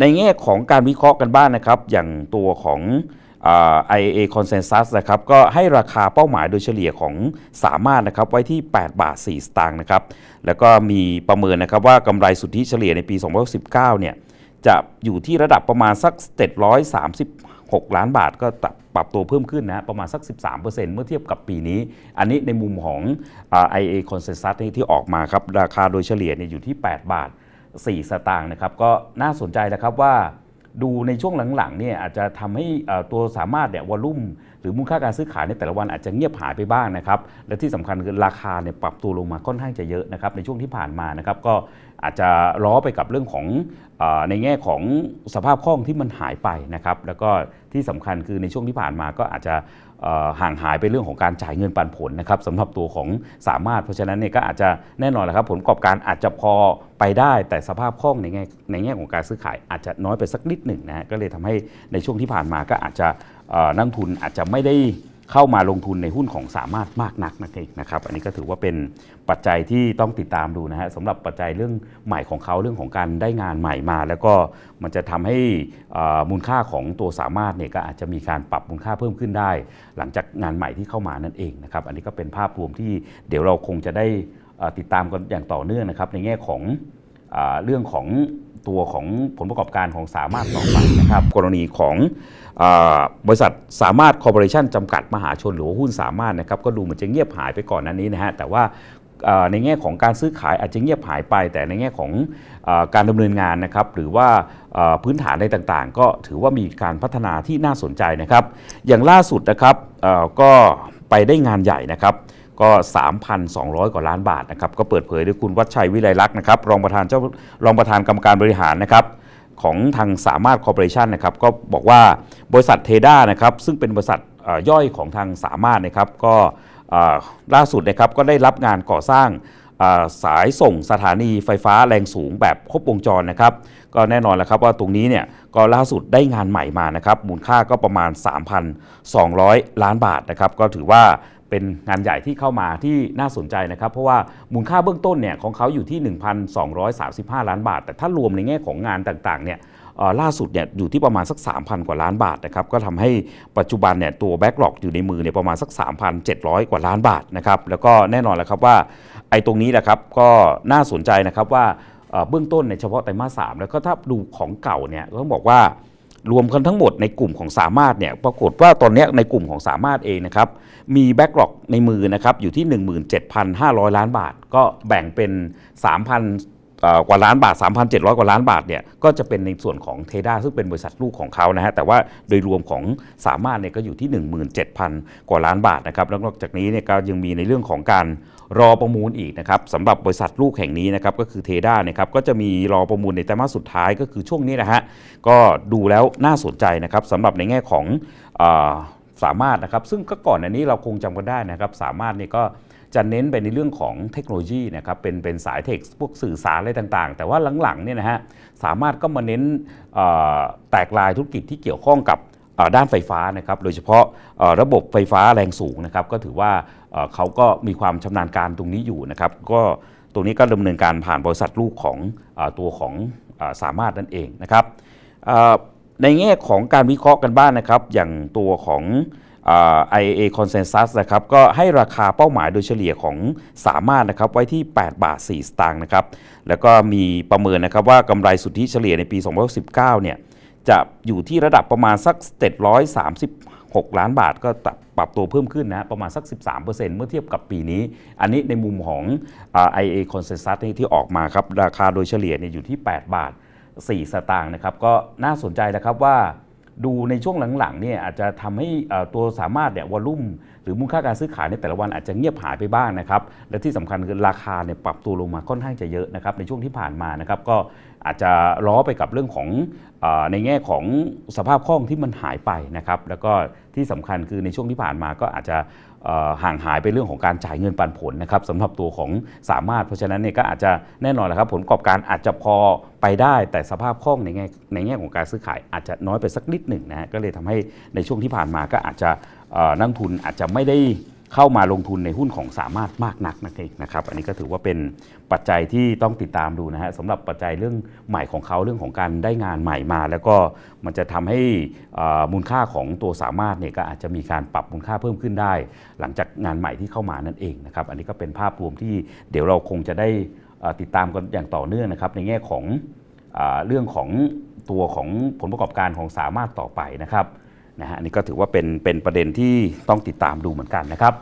ในแง่ของการวิเคราะห์กันบ้างนะครับ อย่างตัวของ IAA Consensus นะครับก็ให้ราคาเป้าหมายโดยเฉลี่ยของสามารถนะครับไว้ที่ 8 บาท 4 สตางค์นะครับ แล้วก็มีประเมินนะครับว่ากำไรสุทธิเฉลี่ยในปี 2019 เนี่ยจะอยู่ที่ระดับประมาณสัก 736 ล้านบาท ก็ปรับตัวเพิ่มขึ้นนะประมาณสัก 13%เมื่อเทียบกับปีนี้ อันนี้ในมุมของ IA Consensus ที่ที่ออกมาครับ ราคาโดยเฉลี่ยเนี่ยอยู่ที่ 8 บาท 4 สตางค์นะครับก็น่าสนใจนะครับว่าดูในช่วงหลังๆเนี่ยอาจจะทำให้ตัวสามารถเนี่ยวอลุ่ม รือมูลค่าการซื้อขายในแต่ละวันอาจจะเงียบหายไปบ้างนะครับและที่สำคัญคือราคาเนี่ยปรับตัวลงมาค่อนข้างจะเยอะนะครับในช่วงที่ผ่านมานะครับก็อาจจะล้อไปกับเรื่องของอในแง่ของสภาพคล่องที่มันหายไปนะครับแล้วก็ที่สำคัญคือในช่วงที่ผ่านมาก็อาจจะห่างหายไปเรื่องของการจ่ายเงินปันผลนะครับสำหรับตัวของสามารถ เพราะฉะนั้นเนี่ยก็อาจจะแน่นอนแหละครับผลประกอบการอาจจะพอไปได้แต่สภาพคล่องในแง่ในแง่ของการซื้อขายอาจจะน้อยไปสักนิดหนึ่งนะก็เลยทำให้ในช่วงที่ผ่านมาก็อาจจะนักลงทุนอาจจะไม่ได้เข้ามาลงทุนในหุ้นของสามารถมากนักนั่นเองนะครับ อันนี้ก็ถือว่าเป็นปัจจัยที่ต้องติดตามดูนะฮะสำหรับปัจจัยเรื่องใหม่ของเขาเรื่องของการได้งานใหม่มา แล้วก็มันจะทำให้อ่อมูลค่าของตัวสามารถเนี่ยก็อาจจะมีการปรับมูลค่าเพิ่มขึ้นได้ หลังจากงานใหม่ที่เข้ามานั่นเองนะครับ อันนี้ก็เป็นภาพรวมที่เดี๋ยวเราคงจะได้อ่อติดตามกันอย่างต่อเนื่องนะครับในแง่ของอ่าเรื่องของ ตัวของผลประกอบการของสามารถต่อไปนะครับ กรณีของอบริษัทสามารถคอร์ปอเรชันจำกัดมหาชนหรือว่าหุ้นสามารถนะครับก็ดูเหมือนจะเงียบหายไปก่อนนั้นนี้นะฮะแต่ว่าในแง่ของการซื้อขายอาจจะเงียบหายไป แต่ในแง่ของอการดำเนินงานนะครับหรือว่าพื้นฐานอะไรต่างๆ ก็ถือว่ามีการพัฒนาที่น่าสนใจนะครับ อย่างล่าสุดนะครับก็ไปได้งานใหญ่นะครับ ก็ 3,200 กว่าล้านบาทนะครับ ก็เปิดเผยโดยคุณวัชชัยวิไลลักษณ์นะครับ รองประธานเจ้ารองประธานกรรมการบริหารนะครับของทางสามารถคอร์ปอเรชันนะครับก็บอกว่าบริษัทเทด้านะครับซึ่งเป็นบริษัทย่อยของทางสามารถนะครับก็ล่าสุดนะครับก็ได้รับงานก่อสร้างสายส่งสถานีไฟฟ้าแรงสูงแบบครบวงจรนะครับ ก็แน่นอนแล้วครับว่าตรงนี้เนี่ยก็ล่าสุดได้งานใหม่มานะครับมูลค่าก็ประมาณ 3,200 ล้านบาทนะครับ ก็ถือว่า เป็นงานใหญ่ที่เข้ามาที่น่าสนใจนะครับ เพราะว่ามูลค่าเบื้องต้นเนี่ยของเขาอยู่ที่ 1,235 ล้านบาท แต่ถ้ารวมในแง่ของงานต่างๆเนี่ยล่าสุดเนี่ยอยู่ที่ประมาณสัก 3,000 กว่าล้านบาทนะครับก็ทำให้ปัจจุบันเนี่ยตัวแบ็กหลอกอยู่ในมือเนี่ยประมาณสัก 3,700 กว่าล้านบาทนะครับแล้วก็แน่นอนแล้วครับว่าไอ้ตรงนี้แหละครับก็น่าสนใจนะครับว่าเบื้องต้นในเฉพาะไตรมาสสามแล้วก็ถ้าดูของเก่าเนี่ยต้องบอกว่า รวมกันทั้งหมดในกลุ่มของสามารถเนี่ยปรากฏว่าตอนนี้ในกลุ่มของสามารถเองนะครับมีแบ็กหลอกในมือนะครับอยู่ที่ 17,500 ล้านบาท ก็แบ่งเป็น 3,000 กว่าล้านบาท 3,700 กว่าล้านบาทเนี่ยก็จะเป็นในส่วนของเทด้าซึ่งเป็นบริษัทลูกของเขานะฮะแต่ว่าโดยรวมของสามารถเนี่ยก็อยู่ที่ 17,000 กว่าล้านบาทนะครับแล้วนอกจากนี้เนี่ยก็ยังมีในเรื่องของการรอประมูลอีกนะครับสำหรับบริษัทลูกแห่งนี้นะครับก็คือเทด้านะครับก็จะมีรอประมูลในไตรมาสสุดท้ายก็คือช่วงนี้นะฮะก็ดูแล้วน่าสนใจนะครับสำหรับในแง่ของ สามารถนะครับ ซึ่งก็ก่อนอันนี้เราคงจำกันได้นะครับ สามารถนี่ก็จะเน้นไปในเรื่องของเทคโนโลยีนะครับเป็นเป็นสายเทคพวกสื่อสารอะไรต่างๆ แต่ว่าหลังๆเนี่ยนะฮะสามารถก็มาเน้นแตกลายธุรกิจที่เกี่ยวข้องกับด้านไฟฟ้านะครับโดยเฉพาะระบบไฟฟ้าแรงสูงนะครับก็ถือว่าเขาก็มีความชำนาญการตรงนี้อยู่นะครับก็ตรงนี้ก็ดำเนินการผ่านบริษัทลูกของตัวของสามารถนั่นเองนะครับ ในแง่ของการวิเคราะห์กันบ้างนะครับ อย่างตัวของ IAA Consensus นะครับก็ให้ราคาเป้าหมายโดยเฉลี่ยของสามารถนะครับไว้ที่ 8 บาท 4 สตางค์นะครับแล้วก็มีประเมินนะครับว่ากำไรสุทธิเฉลี่ยในปี 2019 เนี่ยจะอยู่ที่ระดับประมาณสัก 736 ล้านบาท ก็ปรับตัวเพิ่มขึ้นนะประมาณสัก 13%เมื่อเทียบกับปีนี้ อันนี้ในมุมของ IA Consensus ที่ออกมาครับราคาโดยเฉลี่ยเนี่ยอยู่ที่ 8 บาท 4 สตางค์นะครับก็น่าสนใจนะครับว่าดูในช่วงหลังๆเนี่ยอาจจะทำให้ตัวสามารถเนี่ยวอลุ่ม หรือมูลค่าการซื้อขายในแต่ละวันอาจจะเงียบหายไปบ้างนะครับและที่สำคัญคือราคาเนี่ยปรับตัวลงมาค่อนข้างจะเยอะนะครับในช่วงที่ผ่านมานะครับก็อาจจะล้อไปกับเรื่องของอในแง่ของสภาพคล่องที่มันหายไปนะครับแล้วก็ที่สำคัญคือในช่วงที่ผ่านมาก็อาจจะห่างหายไปเรื่องของการจ่ายเงินปันผลนะครับสำหรับตัวของสามารถ เพราะฉะนั้นเนี่ยก็อาจจะแน่นอนแหละครับ ผลประกอบการอาจจะพอไปได้แต่สภาพคล่องในแง่ในแง่ของการซื้อขายอาจจะน้อยไปสักนิดหนึ่งนะฮะก็เลยทำให้ในช่วงที่ผ่านมาก็อาจจะ นักทุนอาจจะไม่ได้เข้ามาลงทุนในหุ้นของสามารถมากนักนั่นเองนะครับ อันนี้ก็ถือว่าเป็นปัจจัยที่ต้องติดตามดูนะฮะสำหรับปัจจัยเรื่องใหม่ของเขาเรื่องของการได้งานใหม่มา แล้วก็มันจะทำให้มูลค่าของตัวสามารถเนี่ยก็อาจจะมีการปรับมูลค่าเพิ่มขึ้นได้ หลังจากงานใหม่ที่เข้ามานั่นเองนะครับอันนี้ก็เป็นภาพรวมที่เดี๋ยวเราคงจะได้ติดตามกันอย่างต่อเนื่องนะครับในแง่ของอเรื่องของตัวของผลประกอบการของสามารถต่อไปนะครับ นะฮะอันนี้ก็ถือว่าเป็นเป็นประเด็นที่ต้องติดตามดูเหมือนกันนะครับ